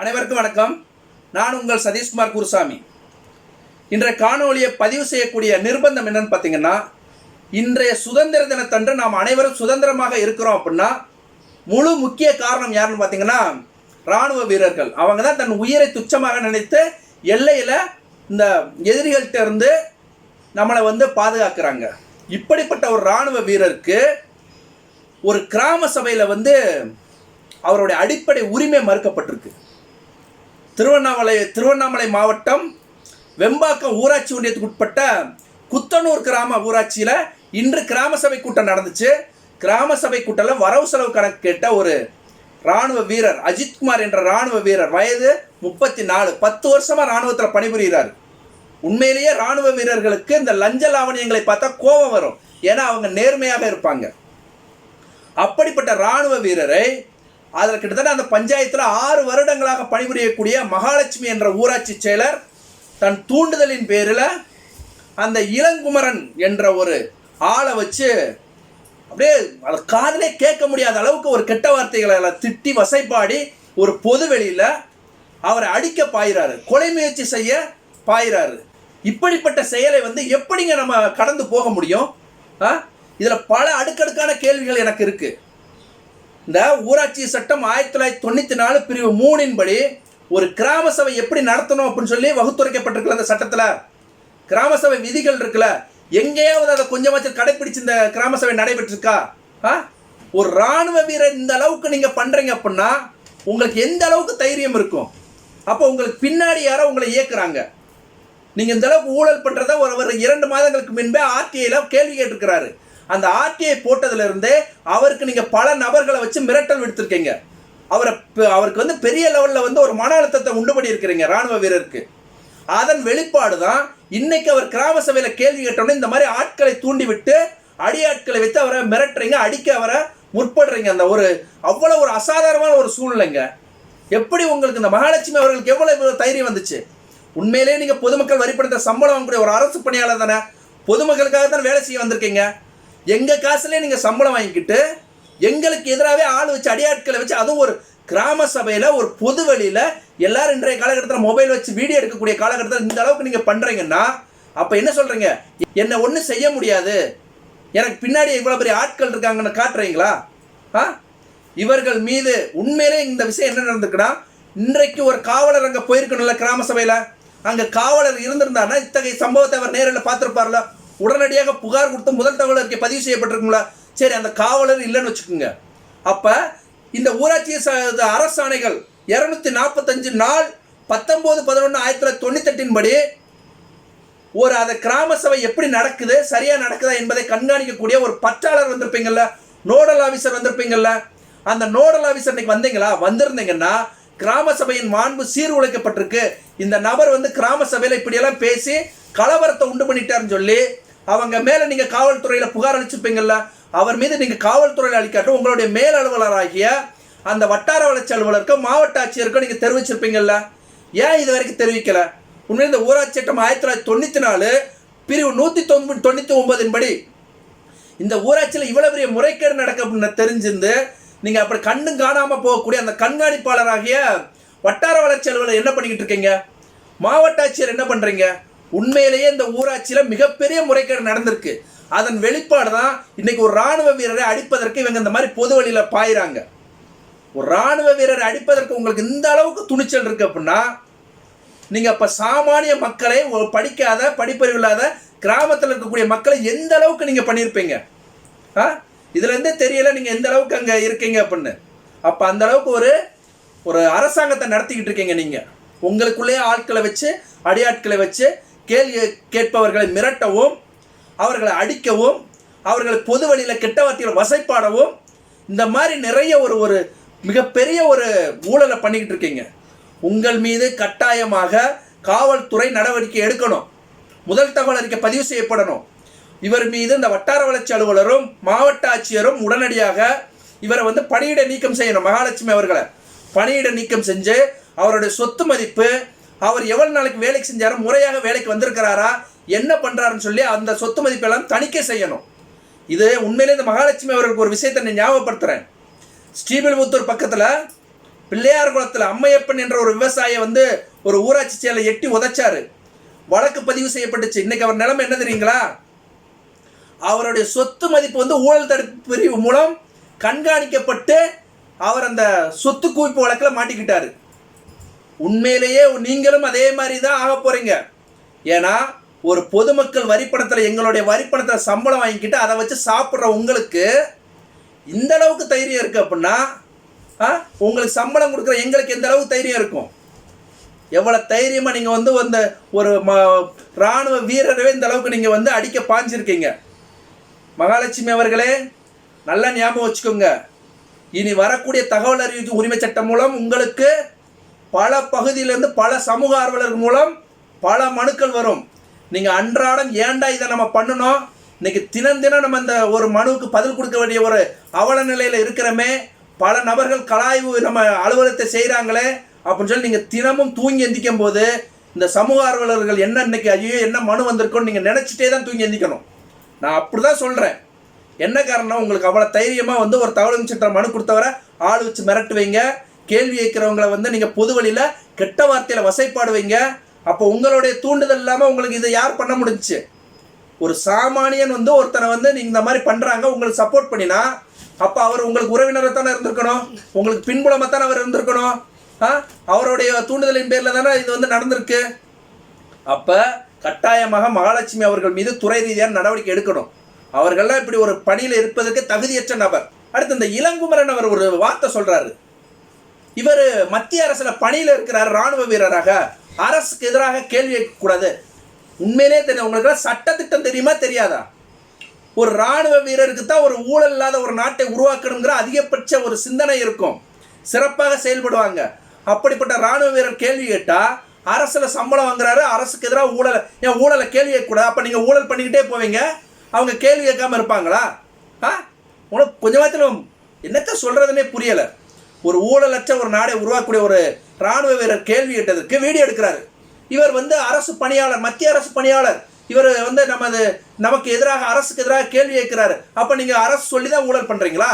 அனைவருக்கும் வணக்கம். நான் உங்கள் சதீஷ்குமார் குருசாமி. இன்றைய காணொளியை பதிவு செய்யக்கூடிய நிர்பந்தம் என்னன்னு பார்த்தீங்கன்னா இன்றைய சுதந்திர தினத்தன்று நாம் அனைவரும் சுதந்திரமாக இருக்கிறோம் அப்படின்னா முழு முக்கிய காரணம் யாருன்னு பார்த்தீங்கன்னா ராணுவ வீரர்கள். அவங்க தான் தன் உயிரை துச்சமாக நினைத்து எல்லையில் இந்த எதிரிகள்கிட்ட இருந்து நம்மளை வந்து பாதுகாக்கிறாங்க. இப்படிப்பட்ட ஒரு ராணுவ வீரருக்கு ஒரு கிராம சபையில் வந்து அவருடைய அடிப்படை உரிமை மறுக்கப்பட்டிருக்கு. திருவண்ணாமலை திருவண்ணாமலை மாவட்டம் வெம்பாக்கம் ஊராட்சி ஒன்றியத்துக்கு உட்பட்ட குத்தனூர் கிராம ஊராட்சியில் இன்று கிராம சபை கூட்டம் நடந்துச்சு. கிராம சபை கூட்டத்தில் வரவு செலவு கணக்கு கேட்ட ஒரு ராணுவ வீரர் அஜித்குமார் என்ற ராணுவ வீரர் வயது முப்பத்தி நாலு பத்து வருஷமா ராணுவத்தில் பணிபுரிகிறார். உண்மையிலேயே ராணுவ வீரர்களுக்கு இந்த லஞ்ச லாவணியங்களை பார்த்தா கோபம் வரும். ஏன்னா அவங்க நேர்மையாக இருப்பாங்க. அப்படிப்பட்ட ராணுவ வீரரை அதில் கிட்டத்தட்ட அந்த பஞ்சாயத்தில் ஆறு வருடங்களாக பணிபுரியக்கூடிய மகாலட்சுமி என்ற ஊராட்சி செயலர் தன் தூண்டுதலின் பேரில் அந்த இளங்குமரன் என்ற ஒரு ஆளை வச்சு அப்படியே அதை காதலே கேட்க முடியாத அளவுக்கு ஒரு கெட்ட வார்த்தைகளை திட்டி வசைப்பாடி ஒரு பொது வெளியில் அவரை அடிக்க பாயிறாரு. கொலை முயற்சி செய்ய பாயிறாரு. இப்படிப்பட்ட செயலை வந்து எப்படிங்க நம்ம கடந்து போக முடியும்? ஆ? இதில் பல அடுக்கடுக்கான கேள்விகள் எனக்கு இருக்குது இந்த ஊராட்சி சட்டம் ஆயிரத்தி தொள்ளாயிரத்தி தொண்ணூற்றி நாலு பிரிவு மூணின் படி ஒரு கிராம சபை எப்படி நடத்தணும் அப்படின்னு சொல்லி வகுத்துரைக்கப்பட்டிருக்கல அந்த சட்டத்தில்? கிராம சபை விதிகள் இருக்குல்ல. எங்கேயாவது அதை கொஞ்சமாச்சும் கடைப்பிடிச்சு இந்த கிராம சபை நடைபெற்றிருக்கா? ஆ? ஒரு ராணுவ வீரர் இந்த அளவுக்கு நீங்கள் பண்ணுறீங்க அப்படின்னா உங்களுக்கு எந்த அளவுக்கு தைரியம் இருக்கும்? அப்போ உங்களுக்கு பின்னாடி யாரோ உங்களை இயக்குறாங்க. நீங்கள் இந்த அளவுக்கு ஊழல் பண்ணுறத ஒரு ஒரு இரண்டு மாதங்களுக்கு முன்பே ஆர்டிஐல கேள்வி கேட்டிருக்கிறாரு. அந்த ஆர்டிஐ போட்டதுலேருந்தே அவருக்கு நீங்கள் பல நபர்களை வச்சு மிரட்டல் விடுத்திருக்கீங்க. அவரை அவருக்கு வந்து பெரிய லெவலில் வந்து ஒரு மன அழுத்தத்தை உண்டு பண்ணி இருக்கிறீங்க ராணுவ வீரருக்கு. அதன் வெளிப்பாடு தான் இன்னைக்கு அவர் கிராம சபையில் கேள்வி கேட்டோன்னே இந்த மாதிரி ஆட்களை தூண்டிவிட்டு அடி அடியாட்களை வைத்து அவரை மிரட்டுறீங்க அடிக்க அவரை முற்படுறீங்க. அந்த ஒரு அவ்வளோ ஒரு அசாதாரணமான ஒரு சூழ்நிலைங்க. எப்படி உங்களுக்கு இந்த மகாலட்சுமி அவர்களுக்கு எவ்வளோ தைரியம் வந்துச்சு? உண்மையிலேயே நீங்கள் பொதுமக்கள் வரிப்படுத்த சம்பளம் வாங்கக்கூடிய ஒரு அரசு பணியாளர் தானே? பொதுமக்களுக்காக தான் வேலை செய்ய வந்திருக்கீங்க? எங்கள் காசுலேயே நீங்கள் சம்பளம் வாங்கிக்கிட்டு எங்களுக்கு எதிராகவே ஆள் வச்சு அடியாட்களை வச்சு அதுவும் ஒரு கிராம சபையில் ஒரு பொது வழியில் எல்லாரும் இன்றைய காலகட்டத்தில் மொபைல் வச்சு வீடியோ எடுக்கக்கூடிய காலகட்டத்தில் இந்த அளவுக்கு நீங்கள் பண்ணுறீங்கன்னா அப்போ என்ன சொல்கிறீங்க என்னை ஒன்றும் செய்ய முடியாது. எனக்கு பின்னாடி இவ்வளோ பெரிய ஆட்கள் இருக்காங்கன்னு காட்டுறீங்களா? ஆ? இவர்கள் மீது உண்மையிலே இந்த விஷயம் என்ன நடந்திருக்குன்னா இன்றைக்கு ஒரு காவலர் அங்கே போயிருக்கணும்ல கிராம சபையில்? அங்கே காவலர் இருந்திருந்தாருன்னா இத்தகைய சம்பவத்தை அவர் நேரில் பார்த்துருப்பார்ல? உடனடியாக புகார் கொடுத்து முதல் தகவல் அறிக்கை பதிவு செய்யப்பட்டிருக்குங்களா சரி அந்த காவலர் இல்லைன்னு வச்சுக்கோங்க. அப்போ இந்த ஊராட்சி ச அரசாணைகள் இரநூத்தி நாற்பத்தஞ்சு நாள் பத்தொம்போது பதினொன்று ஆயிரத்தி தொள்ளாயிரத்தி தொண்ணூத்தெட்டின் படி ஒரு அதை கிராம சபை எப்படி நடக்குது சரியாக நடக்குதா என்பதை கண்காணிக்கக்கூடிய ஒரு பற்றாளர் வந்திருப்பீங்கல்ல? Nodal officer வந்திருப்பீங்கல்ல? அந்த நோடல் ஆஃபீஸர் இன்னைக்கு வந்தீங்களா? வந்திருந்தீங்கன்னா கிராம சபையின் மாண்பு சீர்குலைக்கப்பட்டிருக்கு. இந்த நபர் வந்து கிராம சபையில் இப்படியெல்லாம் பேசி கலவரத்தை உண்டு பண்ணிட்டாருன்னு சொல்லி அவங்க மேலே நீங்கள் காவல்துறையில் புகார் அளிச்சுப்பீங்கள்ல அவர் மீது நீங்கள் காவல்துறையில் அளிக்காட்டும் உங்களுடைய மேல் அலுவலராகிய அந்த வட்டார வளர்ச்சி அலுவலருக்கு மாவட்ட ஆட்சியருக்கும் நீங்கள் தெரிவிச்சிருப்பீங்கல்ல. ஏன் இது வரைக்கும் தெரிவிக்கல? உண்மையில் இந்த ஊராட்சி சட்டம் ஆயிரத்தி தொள்ளாயிரத்தி தொண்ணூற்றி நாலு பிரிவு நூற்றி தொண்ணூ தொண்ணூற்றி ஒன்பதின் படி இந்த ஊராட்சியில் இவ்வளோ பெரிய முறைகேடு நடக்க தெரிஞ்சிருந்து நீங்கள் அப்படி கண்ணும் காணாமல் போகக்கூடிய அந்த கண்காணிப்பாளராகிய வட்டார வளர்ச்சி அலுவலர் என்ன பண்ணிக்கிட்டு இருக்கீங்க? மாவட்ட ஆட்சியர் என்ன பண்ணுறீங்க உண்மையிலேயே இந்த ஊராட்சியில் மிகப்பெரிய முறைகேடு நடந்திருக்கு. அதன் வெளிப்பாடு தான் இன்னைக்கு ஒரு ராணுவ வீரரை அடிப்பதற்கு இவங்க இந்த மாதிரி பொது வழியில் பாயிறாங்க. ஒரு ராணுவ வீரரை அடிப்பதற்கு உங்களுக்கு இந்த அளவுக்கு துணிச்சல் இருக்கு அப்படின்னா நீங்க அப்ப சாமானிய மக்களை படிக்காத படிப்பறிவு இல்லாத கிராமத்தில் இருக்கக்கூடிய மக்களை எந்த அளவுக்கு நீங்க பண்ணியிருப்பீங்க? ஆ? இதுலேருந்தே தெரியல நீங்கள் எந்த அளவுக்கு அங்கே இருக்கீங்க அப்படின்னு. அப்போ அந்த அளவுக்கு ஒரு ஒரு அரசாங்கத்தை நடத்திக்கிட்டு இருக்கீங்க நீங்கள் உங்களுக்குள்ளேயே ஆட்களை வச்சு அடியாட்களை வச்சு கேள்வி கேட்பவர்களை மிரட்டவும் அவர்களை அடிக்கவும் அவர்களை பொது வழியில் கெட்டவர்த்திகளை வசைப்பாடவும் இந்த மாதிரி நிறைய ஒரு ஒரு மிகப்பெரிய ஒரு ஊழலை பண்ணிக்கிட்டு இருக்கீங்க. உங்கள் மீது கட்டாயமாக காவல்துறை நடவடிக்கை எடுக்கணும். முதல் தகவல் அறிக்கை பதிவு செய்யப்படணும். இவர் மீது இந்த வட்டார வளர்ச்சி அலுவலரும் மாவட்ட ஆட்சியரும் உடனடியாக இவரை வந்து பணியிட நீக்கம் செய்யணும். மகாலட்சுமி அவர்களை பணியிட நீக்கம் செஞ்சு அவருடைய சொத்து மதிப்பு அவர் எவ்வளவு நாளைக்கு வேலைக்கு செஞ்சாரோ முறையாக வேலைக்கு வந்திருக்கிறாரா என்ன பண்ணுறாருன்னு சொல்லி அந்த சொத்து மதிப்பெல்லாம் தணிக்கை செய்யணும். இது உண்மையிலே இந்த மகாலட்சுமி அவர்களுக்கு ஒரு விஷயத்தை நான் ஞாபகப்படுத்துகிறேன் ஸ்ரீபெரும்புத்தூர் பக்கத்தில் பிள்ளையார் குளத்தில் அம்மையப்பன் என்ற ஒரு விவசாயி வந்து ஒரு ஊராட்சி செயலை எட்டி உதைச்சாரு. வழக்கு பதிவு செய்யப்பட்டுச்சு. இன்னைக்கு அவர் நிலைமை என்ன தெரியுங்களா? அவருடைய சொத்து மதிப்பு வந்து ஊழல் தடுப்பு பிரிவு மூலம் கண்காணிக்கப்பட்டு அவர் அந்த சொத்து குவிப்பு வழக்கில் மாட்டிக்கிட்டாரு. உண்மையிலேயே நீங்களும் அதே மாதிரி தான் ஆக போறீங்க. ஏன்னா ஒரு பொதுமக்கள் வரிப்பணத்தில் எங்களுடைய வரிப்பணத்தில் சம்பளம் வாங்கிக்கிட்டு அதை வச்சு சாப்பிட்ற உங்களுக்கு இந்த அளவுக்கு தைரியம் இருக்கு அப்படின்னா ஆ உங்களுக்கு சம்பளம் கொடுக்குற எங்களுக்கு எந்த அளவுக்கு தைரியம் இருக்கும்? எவ்வளோ தைரியமாக நீங்கள் வந்து அந்த ஒரு ம இராணுவ வீரரவே இந்த அளவுக்கு நீங்கள் வந்து அடிக்க பாஞ்சிருக்கீங்க. மகாலட்சுமி அவர்களே நல்லா ஞாபகம் வச்சுக்கோங்க. இனி வரக்கூடிய தகவல் அறிவிக்கும் உரிமை சட்டம் மூலம் உங்களுக்கு பல பகுதியிலேருந்து பல சமூக ஆர்வலர்கள் மூலம் பல மனுக்கள் வரும். நீங்கள் அன்றாடம் ஏண்டா இதை நம்ம பண்ணணும்? இன்னைக்கு தினம் தினம் நம்ம இந்த ஒரு மனுவுக்கு பதில் கொடுக்க வேண்டிய ஒரு அவல நிலையில் இருக்கிறோமே. பல நபர்கள் கலாய்வு நம்ம அலுவலகத்தை செய்கிறாங்களே அப்படின்னு சொல்லி நீங்கள் தினமும் தூங்கி எந்திக்கும் போது இந்த சமூக ஆர்வலர்கள் என்ன இன்னைக்கு ஐயோ என்ன மனு வந்திருக்கோன்னு நீங்கள் நினச்சிட்டே தான் தூங்கி எந்திக்கணும். நான் அப்படி தான் சொல்கிறேன் என்ன காரணம்? உங்களுக்கு அவ்வளோ தைரியமாக வந்து ஒரு தகவல் சட்டம் மனு கொடுத்தவரை ஆள் வச்சு மிரட்டுவீங்க கேள்வி கேட்குறவங்கள வந்து நீங்கள் பொது வழியில் கெட்ட வார்த்தையில் வசைப்பாடுவீங்க அப்போ உங்களுடைய தூண்டுதல் இல்லாமல் உங்களுக்கு இதை யார் பண்ண முடிஞ்சிச்சு? ஒரு சாமானியன் வந்து ஒருத்தனை வந்து நீங்கள் இந்த மாதிரி பண்ணுறாங்க உங்களுக்கு சப்போர்ட் பண்ணினா அப்போ அவர் உங்களுக்கு உறவினரை தானே இருந்திருக்கணும்? உங்களுக்கு பின்புலமாக தானே அவர் இருந்திருக்கணும்? ஆ? அவருடைய தூண்டுதலின் பேரில் தானே இது வந்து நடந்திருக்கு? அப்போ கட்டாயமாக மகாலட்சுமி அவர்கள் மீது துறை ரீதியான நடவடிக்கை எடுக்கணும். அவர்கள்லாம் இப்படி ஒரு பணியில் இருப்பதற்கு தகுதியற்ற நபர். அடுத்து இந்த இளங்குமரன் அவர் ஒரு வார்த்தை சொல்றாரு. இவர் மத்திய அரசுல பணியில் இருக்கிறார் ராணுவ வீரராக. அரசுக்கு எதிராக கேள்வி கேட்கக்கூடாது. உண்மையிலே தெரியும். உங்களுக்கு சட்டத்திட்டம் தெரியுமா தெரியாதா? ஒரு ராணுவ வீரருக்கு தான் ஒரு ஊழல் இல்லாத ஒரு நாட்டை உருவாக்கணுங்கிற அதிகபட்ச ஒரு சிந்தனை இருக்கும். சிறப்பாக செயல்படுவாங்க. அப்படிப்பட்ட ராணுவ வீரர் கேள்வி கேட்டால் அரசில் சம்பளம் வாங்குறாரு அரசுக்கு எதிராக ஊழலை ஏன் ஊழலை கேள்வி கேட்கக்கூடாது. அப்போ நீங்கள் ஊழல் பண்ணிக்கிட்டே போவீங்க. அவங்க கேள்வி கேட்காமல் இருப்பாங்களா? ஆ? உனக்கு கொஞ்சமாத்திலும் என்னத்த சொல்கிறதுனே புரியலை. ஒரு ஊழலற்ற ஒரு நாடை உருவாக்கக்கூடிய ஒரு ராணுவ வீரர் கேள்வி கேட்டதற்கு வீடியோ எடுக்கிறாரு. இவர் வந்து அரசு பணியாளர் மத்திய அரசு பணியாளர். இவர் வந்து நமது நமக்கு எதிராக அரசுக்கு எதிராக கேள்வி கேட்கிறாரு. அப்போ நீங்கள் அரசு சொல்லி தான் ஊழல் பண்ணுறீங்களா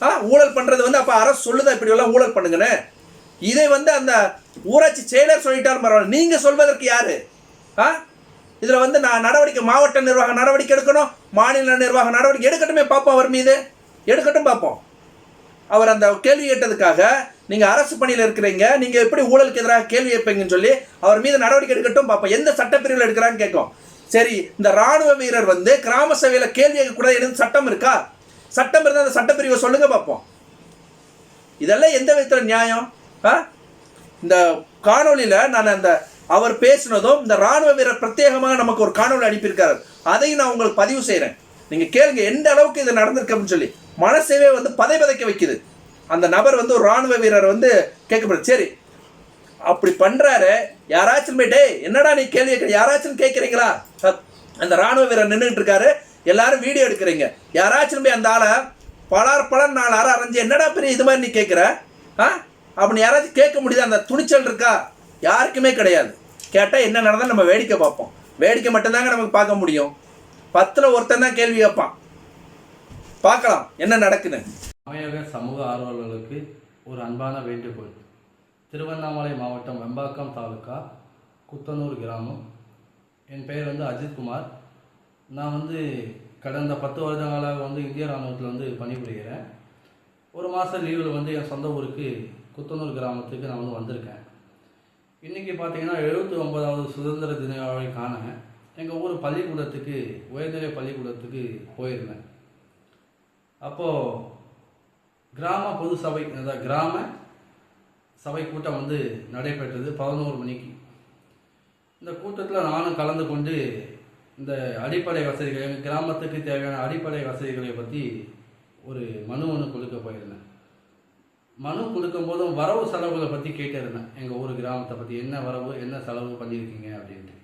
ஆ? ஊழல் பண்ணுறது வந்து அப்போ அரசு சொல்லுதான் இப்படி எல்லாம் ஊழல் பண்ணுங்கன்னு? இதை வந்து அந்த ஊராட்சி செயலர் சொல்லிட்டாலும் பரவாயில்ல. நீங்கள் சொல்வதற்கு யார்? ஆ? இதில் வந்து நான் நடவடிக்கை மாவட்ட நிர்வாக நடவடிக்கை எடுக்கணும் மாநில நிர்வாக நடவடிக்கை எடுக்கட்டுமே பார்ப்போம் அவர் மீது. எடுக்கட்டும் பார்ப்போம். அவர் அந்த கேள்வி கேட்டதுக்காக நீங்கள் அரசு பணியில் இருக்கிறீங்க நீங்கள் எப்படி ஊழலுக்கு எதிராக கேள்வி கேட்பீங்கன்னு சொல்லி அவர் மீது நடவடிக்கை எடுக்கட்டும் பார்ப்போம். எந்த சட்டப்பிரிவில் எடுக்கிறான்னு கேட்கும் சரி இந்த ராணுவ வீரர் வந்து கிராம சபையில் கேள்வி கேட்கக்கூடாது எதுவும் சட்டம் இருக்கா? சட்டம் இருந்தால் அந்த சட்டப்பிரிவை சொல்லுங்க பார்ப்போம். இதெல்லாம் எந்த விதத்தில் நியாயம்? இந்த காணொலியில் நான் அந்த அவர் பேசினதும் இந்த ராணுவ வீரர் பிரத்யேகமாக நமக்கு ஒரு காணொலி அனுப்பியிருக்காரு. அதையும் நான் உங்களுக்கு பதிவு செய்கிறேன் நீங்கள் கேளுங்க எந்த அளவுக்கு இது நடந்திருக்கு அப்படின்னு சொல்லி. மனசேவே வந்து பதை பதைக்க வைக்குது. அந்த நபர் வந்து ஒரு ராணுவ வீரர் வந்து கேட்கப்படுது. சரி அப்படி பண்ணுறாரு யாராச்சும் போய் டேய் என்னடா நீ கேள்வி யாராச்சும் கேட்குறீங்களா? அந்த ராணுவ வீரர் நின்றுட்டு இருக்காரு. எல்லாரும் வீடியோ எடுக்கிறீங்க. யாராச்சும் போய் அந்த ஆளை பலார் பலர் நாலு அரை அரைஞ்சு என்னடா பெரிய இது மாதிரி நீ கேட்குற? ஆ? அப்படின்னு யாராவது கேட்க முடியுதா? அந்த துணிச்சல் இருக்கா? யாருக்குமே கிடையாது. கேட்டால் என்ன நடந்தால் நம்ம வேடிக்கை பார்ப்போம். வேடிக்கை மட்டும்தாங்க நமக்கு பார்க்க முடியும். பத்தில் ஒருத்தன் தான் கேள்வி கேட்பான். பார்க்கலாம் என்ன நடக்குன்னு. அமையக சமூக ஆர்வலர்களுக்கு ஒரு அன்பான வேண்டுகோள். திருவண்ணாமலை மாவட்டம் வெம்பாக்கம் தாலுக்கா குத்தனூர் கிராமம். என் பெயர் வந்து அஜித்குமார் நான் வந்து கடந்த பத்து வருடங்களாக வந்து இந்திய இராணுவத்தில் வந்து பணிபுரிகிறேன். ஒரு மாதம் லீவில் வந்து என் சொந்த ஊருக்கு குத்தனூர் கிராமத்துக்கு நான் வந்து வந்திருக்கேன். இன்றைக்கி பார்த்தீங்கன்னா எழுபத்தி ஒன்பதாவது சுதந்திர தின விழாவை காண எங்கள் ஊர் பள்ளிக்கூடத்துக்கு உயர்நிலை பள்ளிக்கூடத்துக்கு போயிருந்தேன். அப்போது கிராம பொது சபை அதாவது கிராம சபை கூட்டம் வந்து நடைபெற்றது பதினோரு மணிக்கு. இந்த கூட்டத்தில் நானும் கலந்து கொண்டு இந்த அடிப்படை வசதிகள் எங்கள் கிராமத்துக்கு தேவையான அடிப்படை வசதிகளை பற்றி ஒரு மனு ஒன்று கொடுக்க போயிருந்தேன். மனு கொடுக்கும் போதும் வரவு செலவுகளை பற்றி கேட்டிருந்தேன். எங்கள் ஊர் கிராமத்தை பற்றி என்ன வரவு என்ன செலவு பண்ணியிருக்கீங்க அப்படின்ட்டு.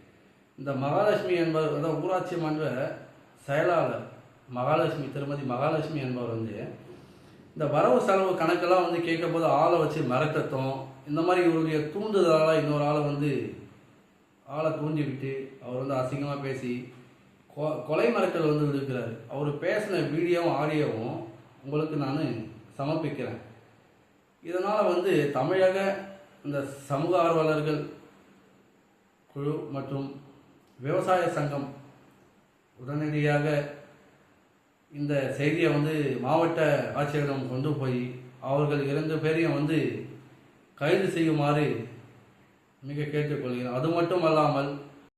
இந்த மகாலட்சுமி என்பவர் வந்து ஊராட்சி மன்ற செயலாளர் மகாலட்சுமி திருமதி மகாலட்சுமி என்பவர் வந்து இந்த வரவு செலவு கணக்கெல்லாம் வந்து கேட்கும்போது ஆளை வச்சு மிரட்டத்தும் இந்த மாதிரி இவருடைய தூண்டுதலால் இன்னொரு ஆளை வந்து ஆளை தூண்டி விட்டு அவர் வந்து அசிங்கமாக பேசி கொ- கொலை மிரட்டல் வந்து இருக்கிறார் அவர் பேசின வீடியோவும் ஆடியோவும் உங்களுக்கு நான் சமர்ப்பிக்கிறேன். இதனால் வந்து தமிழக இந்த சமூக ஆர்வலர்கள் குழு மற்றும் விவசாய சங்கம் உடனடியாக இந்த செய்தியை வந்து மாவட்ட ஆட்சியரிடம் கொண்டு போய் அவர்கள் இரண்டு பேரையும் வந்து கைது செய்யுமாறு மிக கேட்டுக்கொள்கிறேன். அது மட்டும் அல்லாமல்